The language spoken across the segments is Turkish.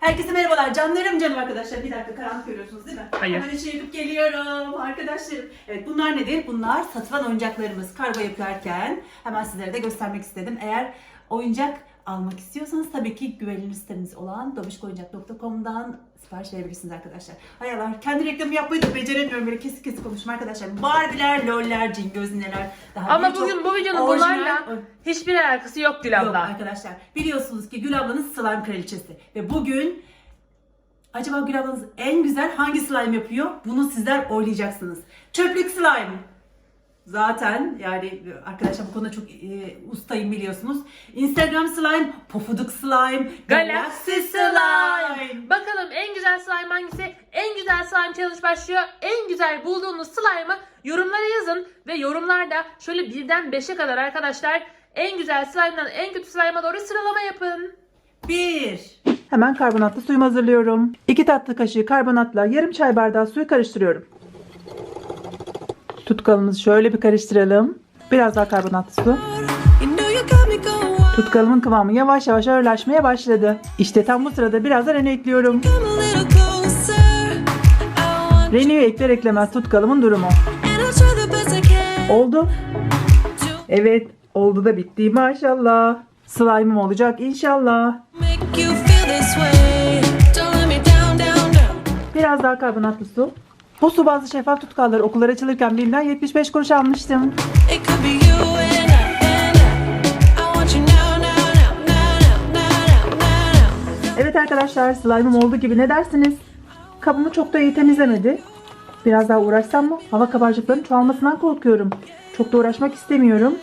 Herkese merhabalar canlarım canım arkadaşlar. Bir dakika karanlık görüyorsunuz değil mi? Hayır. Hemen içeri yapıp geliyorum arkadaşlarım. Evet bunlar nedir? Bunlar satılan oyuncaklarımız. Kargo yapıyorken hemen sizlere de göstermek istedim. Eğer oyuncak almak istiyorsanız tabii ki güvenilir sitemiz olan dobişkoyuncak.com'dan sipariş verebilirsiniz arkadaşlar. Hay Allah kendi reklamı yapmayı da beceremiyorum böyle kesik kesik konuşma arkadaşlar. Barbie'ler, loller, cingözneler. Daha Ama bugün bu videonun orijinal- bunlarla hiçbir alakası yok Gül Yok abla. arkadaşlar. Biliyorsunuz ki Gül ablanız slime kraliçesi. Ve bugün acaba Gül ablanız en güzel hangi slime yapıyor? Bunu sizler oylayacaksınız. Çöplük slime. Zaten yani arkadaşlar bu konuda çok e, ustayım biliyorsunuz. Instagram slime, pofuduk slime, Galaxy Slime. Bakalım en güzel slime hangisi? En güzel slime challenge başlıyor. En güzel bulduğunuz slime'ı yorumlara yazın. Ve yorumlarda şöyle birden 5'e kadar arkadaşlar en güzel slime'dan en kötü slime'a doğru sıralama yapın. Bir. Hemen karbonatlı suyumu hazırlıyorum. 2 tatlı kaşığı karbonatla yarım çay bardağı suyu karıştırıyorum. Tutkalımızı şöyle bir karıştıralım. Biraz daha karbonatlı su. Tutkalımın kıvamı yavaş yavaş ağırlaşmaya başladı. İşte tam bu sırada biraz da rene ekliyorum. Reneyi ekler eklemez tutkalımın durumu. Oldu. Evet oldu da bitti maşallah. Slime'ım olacak inşallah. Biraz daha karbonatlı su. Bu su bazlı şeffaf tutkalları okullar açılırken birinden 75 kuruş almıştım. Evet arkadaşlar slime'ım olduğu gibi ne dersiniz? Kabımı çok da iyi temizlemedi. Biraz daha uğraşsam mı? Hava kabarcıklarının çoğalmasından korkuyorum. Çok da uğraşmak istemiyorum.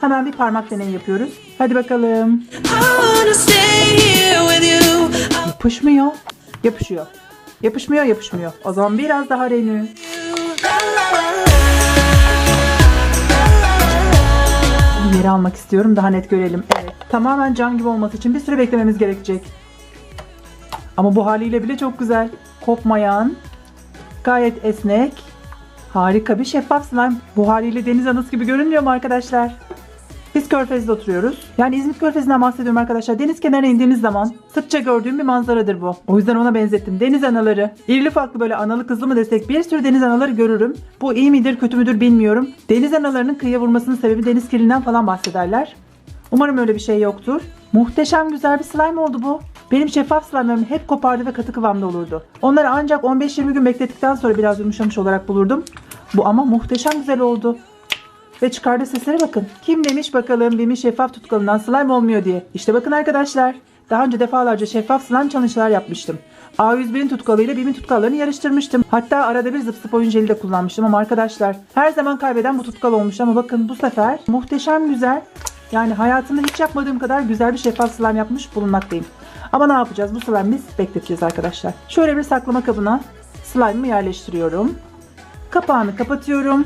Hemen bir parmak deneyi yapıyoruz. Hadi bakalım. Yapışmıyor. Yapışıyor. Yapışmıyor yapışmıyor. O zaman biraz daha renü. Yeri almak istiyorum daha net görelim. Evet. Tamamen cam gibi olması için bir süre beklememiz gerekecek. Ama bu haliyle bile çok güzel. Kopmayan, gayet esnek, harika bir şeffaf slime. Bu haliyle deniz anası gibi görünmüyor mu arkadaşlar? Biz Körfez'de oturuyoruz. Yani İzmit Körfezi'nden bahsediyorum arkadaşlar. Deniz kenarına indiğimiz zaman sıkça gördüğüm bir manzaradır bu. O yüzden ona benzettim. Deniz anaları. İrili farklı böyle analı kızlı mı desek bir sürü deniz anaları görürüm. Bu iyi midir kötü müdür bilmiyorum. Deniz analarının kıyıya vurmasının sebebi deniz kirliliğinden falan bahsederler. Umarım öyle bir şey yoktur. Muhteşem güzel bir slime oldu bu. Benim şeffaf slime'larım hep kopardı ve katı kıvamda olurdu. Onları ancak 15-20 gün beklettikten sonra biraz yumuşamış olarak bulurdum. Bu ama muhteşem güzel oldu. Ve çıkardığı seslere bakın. Kim demiş bakalım Bim'in şeffaf tutkalından slime olmuyor diye. İşte bakın arkadaşlar. Daha önce defalarca şeffaf slime challenge'lar yapmıştım. A101'in tutkalıyla Bim'in tutkallarını yarıştırmıştım. Hatta arada bir zıp zıp oyun jeli de kullanmıştım ama arkadaşlar her zaman kaybeden bu tutkal olmuş ama bakın bu sefer muhteşem güzel. Yani hayatımda hiç yapmadığım kadar güzel bir şeffaf slime yapmış bulunmaktayım. Ama ne yapacağız? Bu slime biz bekleteceğiz arkadaşlar. Şöyle bir saklama kabına slime'ımı yerleştiriyorum. Kapağını kapatıyorum.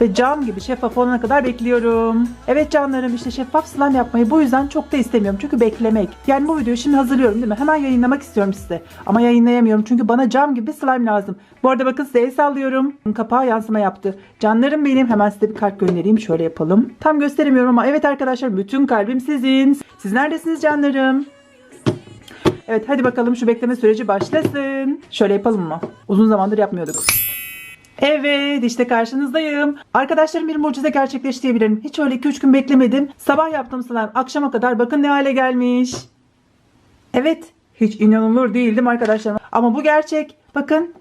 Ve cam gibi şeffaf olana kadar bekliyorum. Evet canlarım işte şeffaf slime yapmayı bu yüzden çok da istemiyorum. Çünkü beklemek. Yani bu videoyu şimdi hazırlıyorum değil mi? Hemen yayınlamak istiyorum size. Ama yayınlayamıyorum çünkü bana cam gibi slime lazım. Bu arada bakın size el sallıyorum. Kapağı yansıma yaptı. Canlarım benim. Hemen size bir kalp göndereyim. Şöyle yapalım. Tam gösteremiyorum ama evet arkadaşlar bütün kalbim sizin. Siz neredesiniz canlarım? Evet hadi bakalım şu bekleme süreci başlasın. Şöyle yapalım mı? Uzun zamandır yapmıyorduk. Evet işte karşınızdayım. Arkadaşlarım bir mucize gerçekleşti diyebilirim. Hiç öyle 2-3 gün beklemedim. Sabah yaptığım slime akşama kadar bakın ne hale gelmiş. Evet hiç inanılır değildim arkadaşlarım. Ama bu gerçek. Bakın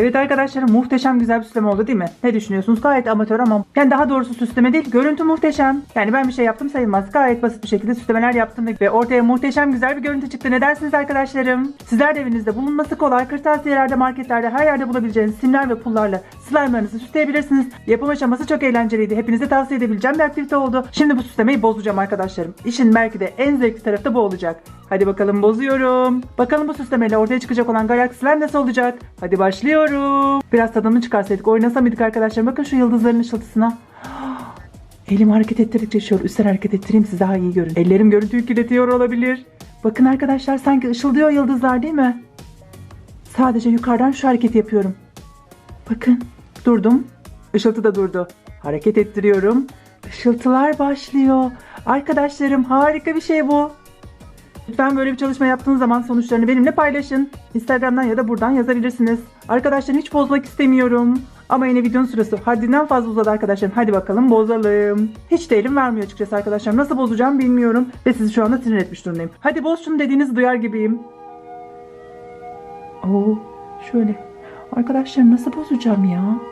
Evet arkadaşlarım muhteşem güzel bir süsleme oldu değil mi? Ne düşünüyorsunuz? Gayet amatör ama yani daha doğrusu süsleme değil görüntü muhteşem. Yani ben bir şey yaptım sayılmaz. Gayet basit bir şekilde süslemeler yaptım ve ortaya muhteşem güzel bir görüntü çıktı. Ne dersiniz arkadaşlarım? Sizler de evinizde bulunması kolay kırtasiyelerde, marketlerde her yerde bulabileceğiniz simler ve pullarla slime'larınızı süsleyebilirsiniz. Yapım aşaması çok eğlenceliydi. Hepinize tavsiye edebileceğim bir aktivite oldu. Şimdi bu süslemeyi bozacağım arkadaşlarım. İşin belki de en zevkli tarafı da bu olacak. Hadi bakalım bozuyorum. Bakalım bu süslemeyle ortaya çıkacak olan galaksi slime nasıl olacak? Hadi başlıyorum. Biraz tadını çıkarsaydık oynasa mıydık arkadaşlar? Bakın şu yıldızların ışıltısına. Elim hareket ettirdikçe şöyle üstten hareket ettireyim siz daha iyi görün. Ellerim görüntüyü kirletiyor olabilir. Bakın arkadaşlar sanki ışıldıyor yıldızlar değil mi? Sadece yukarıdan şu hareketi yapıyorum. Bakın durdum. Işıltı da durdu. Hareket ettiriyorum. Işıltılar başlıyor. Arkadaşlarım harika bir şey bu. Lütfen böyle bir çalışma yaptığınız zaman sonuçlarını benimle paylaşın. Instagram'dan ya da buradan yazabilirsiniz. Arkadaşlar hiç bozmak istemiyorum. Ama yine videonun süresi haddinden fazla uzadı arkadaşlarım. Hadi bakalım bozalım. Hiç de elim vermiyor açıkçası arkadaşlar. Nasıl bozacağım bilmiyorum. Ve sizi şu anda sinir etmiş durumdayım. Hadi boz şunu dediğinizi duyar gibiyim. Oo, şöyle. Arkadaşlar nasıl bozacağım ya?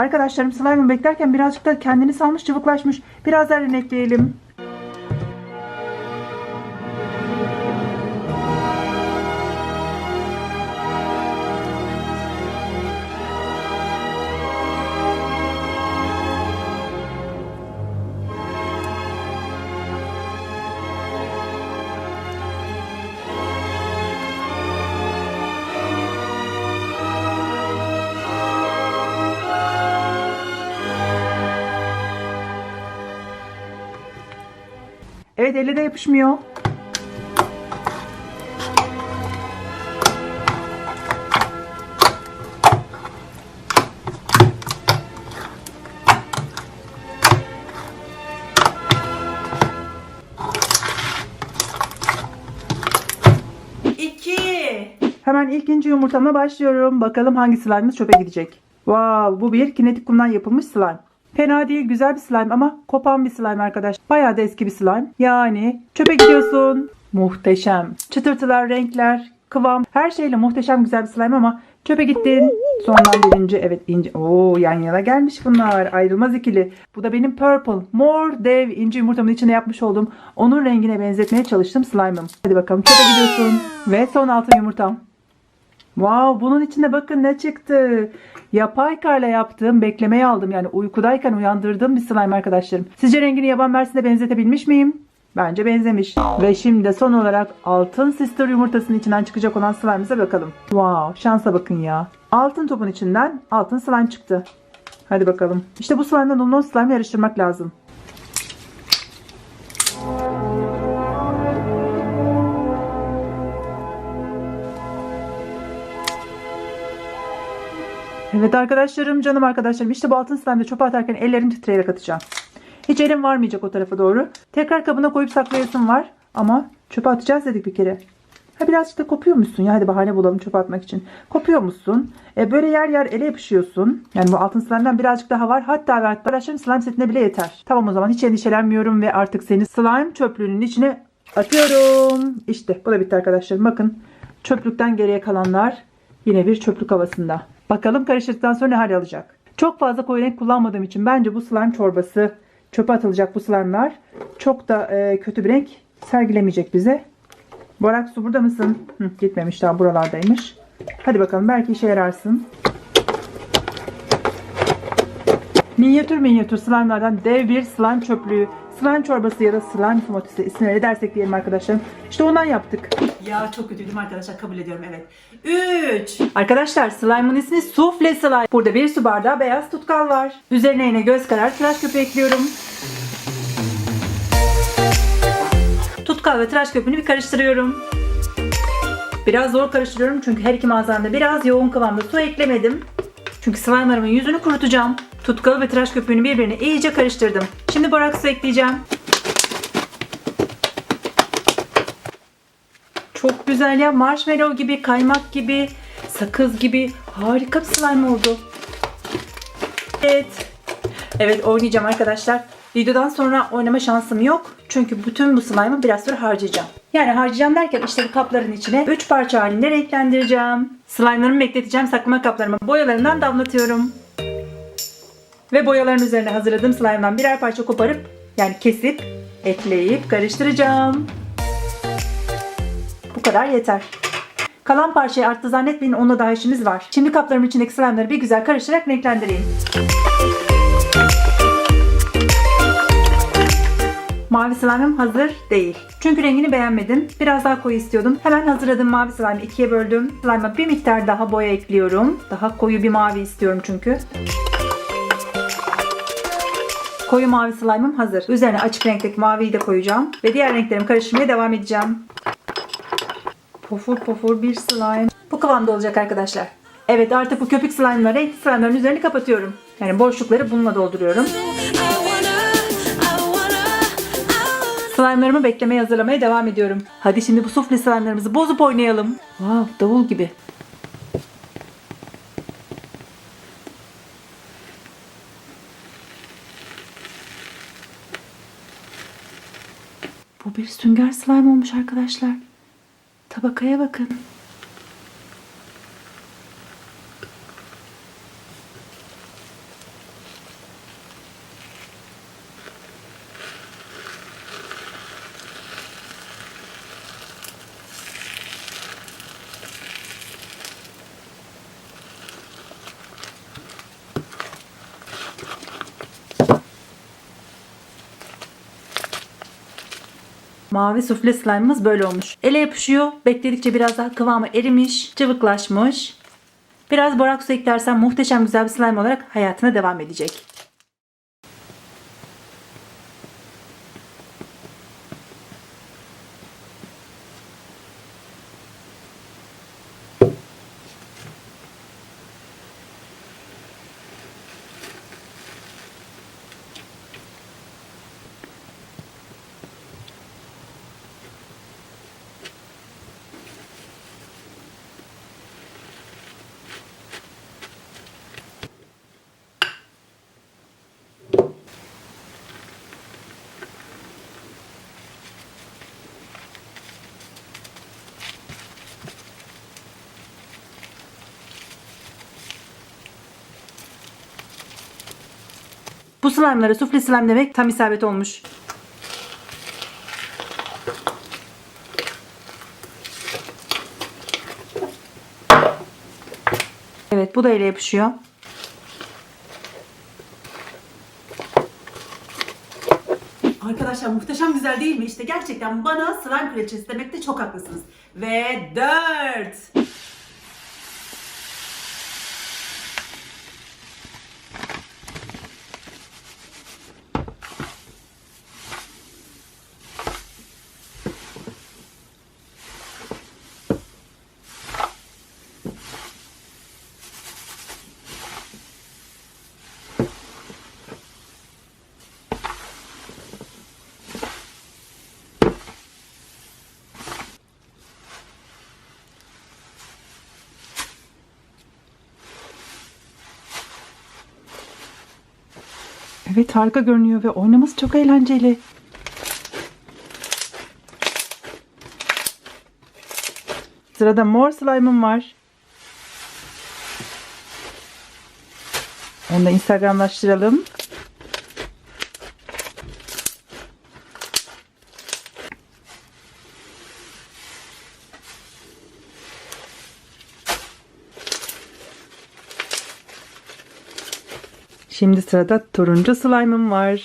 Arkadaşlarım slime'ı beklerken birazcık da kendini salmış cıvıklaşmış. Biraz daha renekleyelim. Evet elle de yapışmıyor. Hemen ikinci yumurtama başlıyorum. Bakalım hangi slime'ımız çöpe gidecek. Wow, bu bir kinetik kumdan yapılmış slime. Fena değil, güzel bir slime ama kopan bir slime arkadaş. Bayağı da eski bir slime. Yani çöpe gidiyorsun. Muhteşem. Çıtırtılar, renkler, kıvam, her şeyle muhteşem güzel bir slime ama çöpe gittin. Sondan birinci, evet ince. Oo yan yana gelmiş bunlar. Ayrılmaz ikili. Bu da benim purple, mor, dev ince yumurtamın içine yapmış olduğum onun rengine benzetmeye çalıştım slime'ım. Hadi bakalım çöpe gidiyorsun. Ve son altın yumurtam. Wow bunun içinde bakın ne çıktı. Yapay karla yaptığım beklemeyi aldım. Yani uykudayken uyandırdığım bir slime arkadaşlarım. Sizce rengini yaban mersine benzetebilmiş miyim? Bence benzemiş. Ve şimdi de son olarak altın sister yumurtasının içinden çıkacak olan slime'ımıza bakalım. Wow şansa bakın ya. Altın topun içinden altın slime çıktı. Hadi bakalım. İşte bu slime'dan onun slime yarıştırmak lazım. Evet arkadaşlarım, canım arkadaşlarım. İşte bu altın slime'da çöpe atarken ellerim titreyerek atacağım. Hiç elim varmayacak o tarafa doğru. Tekrar kabına koyup saklayasım var. Ama çöpe atacağız dedik bir kere. Ha birazcık da kopuyor musun ya? Hadi bahane bulalım çöpe atmak için. Kopuyor musun? E böyle yer yer ele yapışıyorsun. Yani bu altın slime'dan birazcık daha var. Hatta ve hatta arkadaşlarım slime setine bile yeter. Tamam o zaman hiç endişelenmiyorum ve artık seni slime çöplüğünün içine atıyorum. İşte bu da bitti arkadaşlarım. Bakın çöplükten geriye kalanlar yine bir çöplük havasında. Bakalım karıştırdıktan sonra ne hal alacak. Çok fazla koyu renk kullanmadığım için bence bu slime çorbası çöpe atılacak bu slime'lar çok da e, kötü bir renk sergilemeyecek bize. Borak su burada mısın? Hı, gitmemiş daha buralardaymış. Hadi bakalım belki işe yararsın. Minyatür minyatür slime'lardan dev bir slime çöplüğü. Slime çorbası ya da slime smoothie'si ismini ne dersek diyelim arkadaşlar. İşte ondan yaptık. Ya çok kötüydüm arkadaşlar kabul ediyorum evet. 3. Arkadaşlar slime'ın ismi sufle slime. Burada bir su bardağı beyaz tutkal var. Üzerine yine göz kararı tıraş köpüğü ekliyorum. Tutkal ve tıraş köpüğünü bir karıştırıyorum. Biraz zor karıştırıyorum çünkü her iki malzemede biraz yoğun kıvamda su eklemedim. Çünkü slime'larımın yüzünü kurutacağım. Tutkalı ve tıraş köpüğünü birbirine iyice karıştırdım. Şimdi boraks su ekleyeceğim. Çok güzel ya. Marshmallow gibi, kaymak gibi, sakız gibi harika bir slime oldu. Evet. Evet oynayacağım arkadaşlar. Videodan sonra oynama şansım yok. Çünkü bütün bu slime'ı biraz sonra harcayacağım. Yani harcayacağım derken işte bu kapların içine 3 parça halinde renklendireceğim. Slime'larımı bekleteceğim. Saklama kaplarımı boyalarından damlatıyorum. Ve boyaların üzerine hazırladığım slime'dan birer parça koparıp yani kesip ekleyip karıştıracağım. Bu kadar yeter. Kalan parçayı arttı zannetmeyin onunla daha işimiz var. Şimdi kaplarımın içindeki slime'ları bir güzel karıştırarak renklendireyim. Mavi slime'ım hazır değil. Çünkü rengini beğenmedim. Biraz daha koyu istiyordum. Hemen hazırladığım mavi slime'ı ikiye böldüm. Slime'a bir miktar daha boya ekliyorum. Daha koyu bir mavi istiyorum çünkü. Koyu mavi slime'ım hazır. Üzerine açık renkteki maviyi de koyacağım. Ve diğer renklerimi karıştırmaya devam edeceğim. Pofur pofur bir slime. Bu kıvamda olacak arkadaşlar. Evet artık bu köpük slime'la renkli slime'ların üzerini kapatıyorum. Yani boşlukları bununla dolduruyorum. Slime'larımı beklemeye hazırlamaya devam ediyorum. Hadi şimdi bu sufle slime'larımızı bozup oynayalım. Wow davul gibi. Sünger slime olmuş arkadaşlar. Tabakaya bakın. Mavi sufle slime'ımız böyle olmuş. Ele yapışıyor. Bekledikçe biraz daha kıvamı erimiş, cıvıklaşmış. Biraz boraks su eklersem muhteşem güzel bir slime olarak hayatına devam edecek. Bu slime'lara sufle slime demek tam isabet olmuş. Evet bu da ele yapışıyor. Arkadaşlar muhteşem güzel değil mi? İşte gerçekten bana slime kraliçesi demekte çok haklısınız. Ve 4. Evet harika görünüyor ve oynaması çok eğlenceli. Sırada mor slime'ım var. Onu da Instagramlaştıralım. Şimdi sırada turuncu slime'ım var.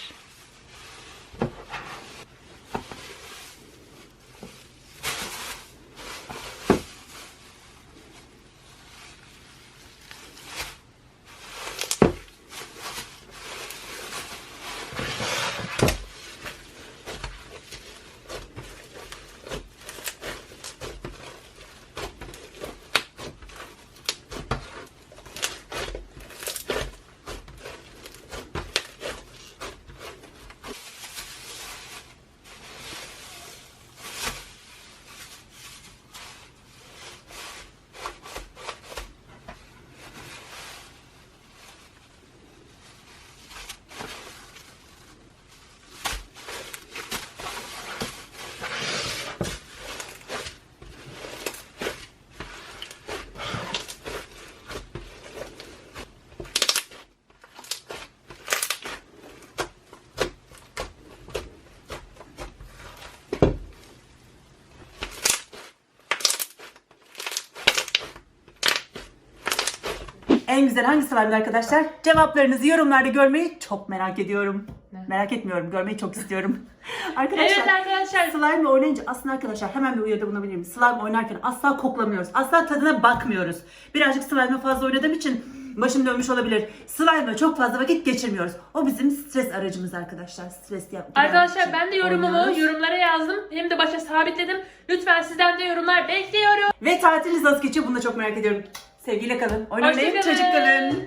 En güzel hangi slime'dı arkadaşlar? Cevaplarınızı yorumlarda görmeyi çok merak ediyorum. Ne? Merak etmiyorum, görmeyi çok istiyorum. arkadaşlar, Evet arkadaşlar. slime oynayınca aslında arkadaşlar hemen bir uyarıda bulunabilir miyim? Slime oynarken asla koklamıyoruz. Asla tadına bakmıyoruz. Birazcık slime'la fazla oynadığım için başım dönmüş olabilir. Slime'la çok fazla vakit geçirmiyoruz. O bizim stres aracımız arkadaşlar. Stres yap. Arkadaşlar ben de yorumumu Oynuyoruz. yorumlara yazdım. Hem de başa sabitledim. Lütfen sizden de yorumlar bekliyorum. Ve tatiliniz nasıl geçiyor bunu da çok merak ediyorum. Sevgiyle kalın. Oynayın Hoşça kalın. çocuk kalın.